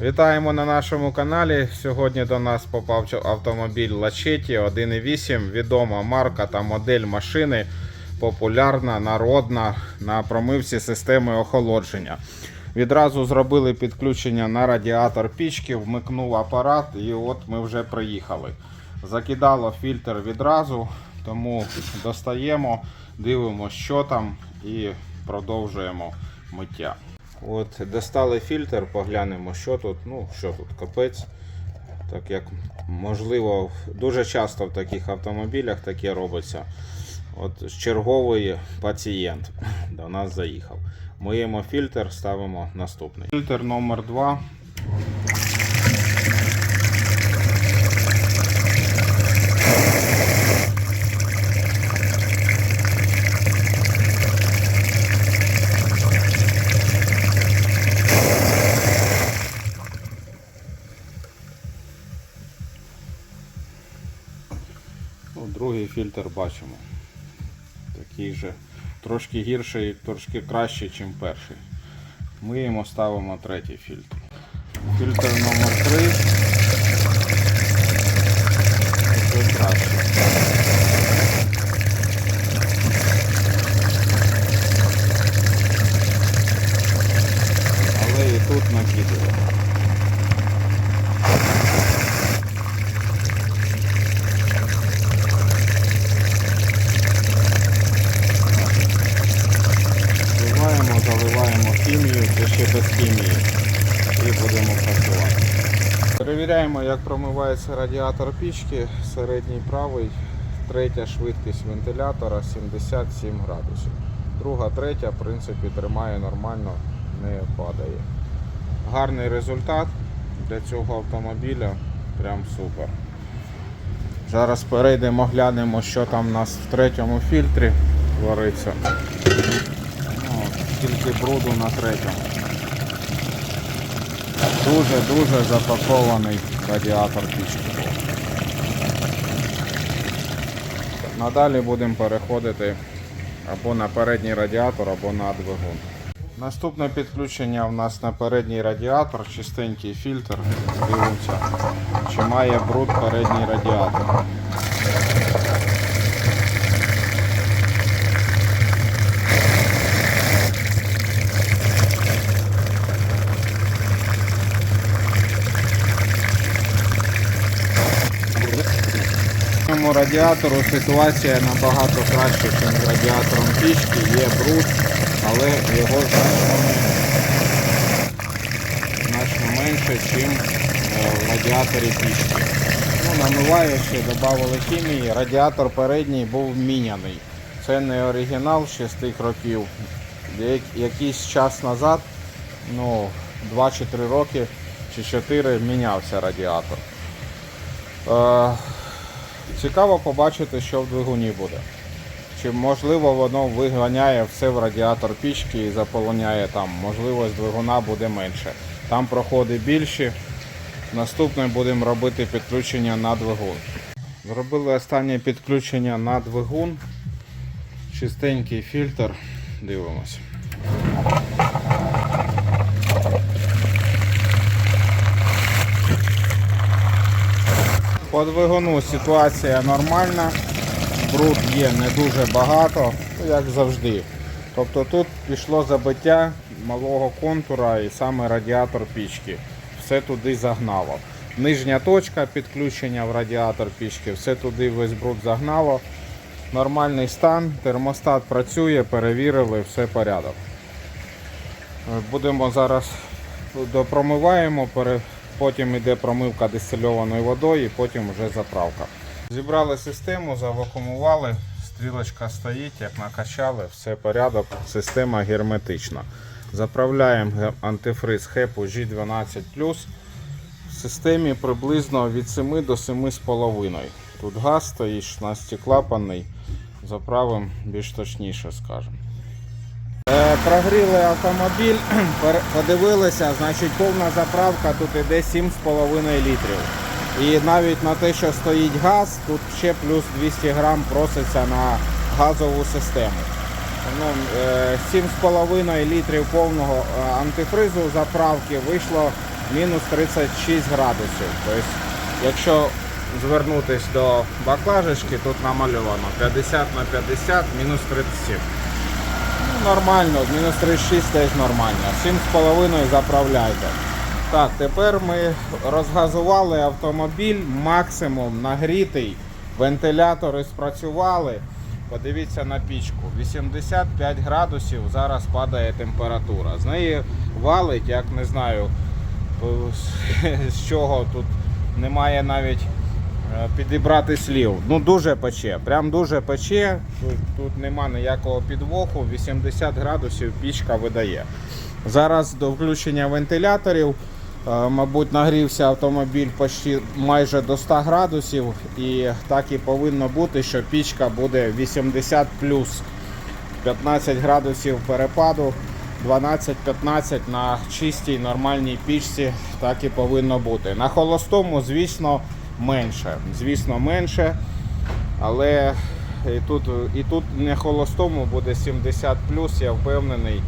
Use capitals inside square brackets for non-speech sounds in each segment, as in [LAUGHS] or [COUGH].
Вітаємо на нашому каналі. Сьогодні до нас попав автомобіль Lachetti 1.8, відома марка та модель машини, популярна, народна на промивці системи охолодження. Відразу зробили підключення на радіатор пічки, вмикнув апарат і от ми вже приїхали. Закидало фільтр відразу, тому достаємо, дивимося, що там і продовжуємо миття. От достали фільтр, поглянемо, що тут. Ну, що тут, капець. Так як можливо, дуже часто в таких автомобілях таке робиться. От черговий пацієнт до нас заїхав. Миємо фільтр, ставимо наступний. Фільтр номер 2 фільтр бачимо. Такий же трошки гірший, трошки кращий, ніж перший. Миємо, ставимо третій фільтр. Фільтр номер 3. Це краще. Але і тут накидуємо. Без хімії. І будемо працювати. Перевіряємо, як промивається радіатор пічки. Середній правий, третя швидкість вентилятора 77 градусів. Друга, третя, в принципі, тримає нормально, не падає. Гарний результат для цього автомобіля. Прям супер. Зараз перейдемо, глянемо, що там у нас в третьому фільтрі твориться. О, Скільки бруду на третьому. Дуже-дуже запакований радіатор пічки. Надалі будемо переходити або на передній радіатор, або на двигун. Наступне підключення у нас на передній радіатор, чистенький фільтр. Дивимося, чи має бруд передній радіатор. Цьому радіатору ситуація набагато краще, ніж з радіатором пічки. Є бруд, але його значно менше, значно менше, ніж в радіаторі пічки. Ну, намиваючи, додали хімії. Радіатор передній був міняний. Це не оригінал 6 років. Якийсь час назад, ну, 2 чи 3 роки чи 4 мінявся радіатор. Цікаво побачити, що в двигуні буде. Чи можливо воно виганяє все в радіатор пічки і заполоняє там. Можливо, двигуна буде менше. Там проходи більші. Наступне будемо робити підключення на двигун. Зробили останнє підключення на двигун. Чистенький фільтр. Дивимось. По двигуну ситуація нормальна, бруд є не дуже багато, як завжди. Тобто тут пішло забиття малого контура і саме радіатор пічки. Все туди загнало. Нижня точка підключення в радіатор пічки, все туди весь бруд загнало. Нормальний стан, термостат працює, перевірили, все порядок. Е, Будемо зараз допромиваємо, пере- потім йде промивка дистильованою водою, і потім вже заправка. Зібрали систему, завакумували, стрілочка стоїть, як накачали, все порядок, система герметична. Заправляємо антифриз хепу G12 в системі приблизно від 7 до 7,5. Тут газ стоїть 16-клапанний. Заправимо більш точніше, скажемо. Е, Прогріли автомобіль, [CLEARS THROAT] подивилися, значить повна заправка тут іде 7,5 літрів. І навіть на те, що стоїть газ, тут ще плюс 200 грам проситься на газову систему. Ну, е, 7,5 літрів повного е, антифризу заправки вийшло мінус 36 градусів. Тобто, якщо звернутися до баклажечки, тут намальовано 50 на 50, мінус 37. Нормально, мінус 36 теж нормально. 7,5 заправляйте. Так, тепер ми розгазували автомобіль, максимум нагрітий, вентилятори спрацювали. Подивіться на пічку. 85 градусів зараз падає температура. З неї валить, як не знаю, [LAUGHS] з чого тут немає навіть е, підібрати слів. Ну дуже пече, прям дуже пече. Тут, тут нема ніякого підвоху, 80 градусів пічка видає. Зараз до включення вентиляторів, е, мабуть, нагрівся автомобіль почти майже до 100 градусів, і так і повинно бути, що пічка буде 80 плюс 15 градусів перепаду. 12-15 на чистій нормальній пічці так і повинно бути. На холостому, звісно, менше. Звісно, менше. Але і тут, і тут не холостому буде 70 я впевнений.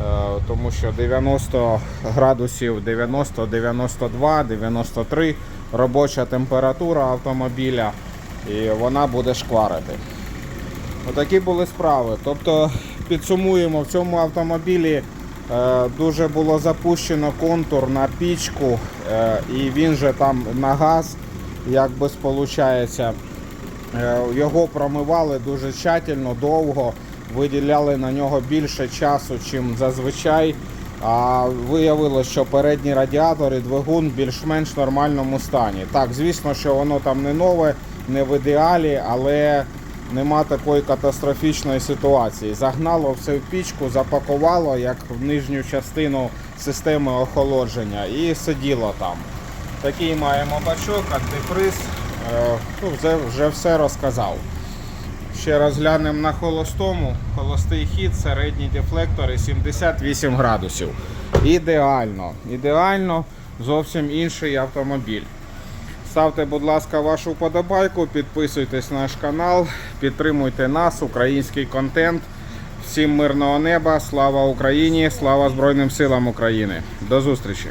Е, Тому що 90 градусів 90, 92, 93 робоча температура автомобіля і вона буде шкварити. Отакі були справи. Тобто підсумуємо, в цьому автомобілі е, дуже було запущено контур на пічку, е, і він же там на газ, як би сполучається. Е, Його промивали дуже тщательно, довго, виділяли на нього більше часу, ніж зазвичай. А виявилося, що передні радіатори, двигун в більш-менш нормальному стані. Так, звісно, що воно там не нове, не в ідеалі, але нема такої катастрофічної ситуації. Загнало все в пічку, запакувало як в нижню частину системи охолодження і сиділо там. Такий маємо бачок, антифриз. Е, Ну, вже, вже все розказав. Ще раз глянемо на холостому. Холостий хід, середні дефлектори 78 градусів. Ідеально. Ідеально, зовсім інший автомобіль. Ставте, будь ласка, вашу вподобайку, підписуйтесь на наш канал, підтримуйте нас, український контент. Всім мирного неба, слава Україні, слава Збройним силам України. До зустрічі!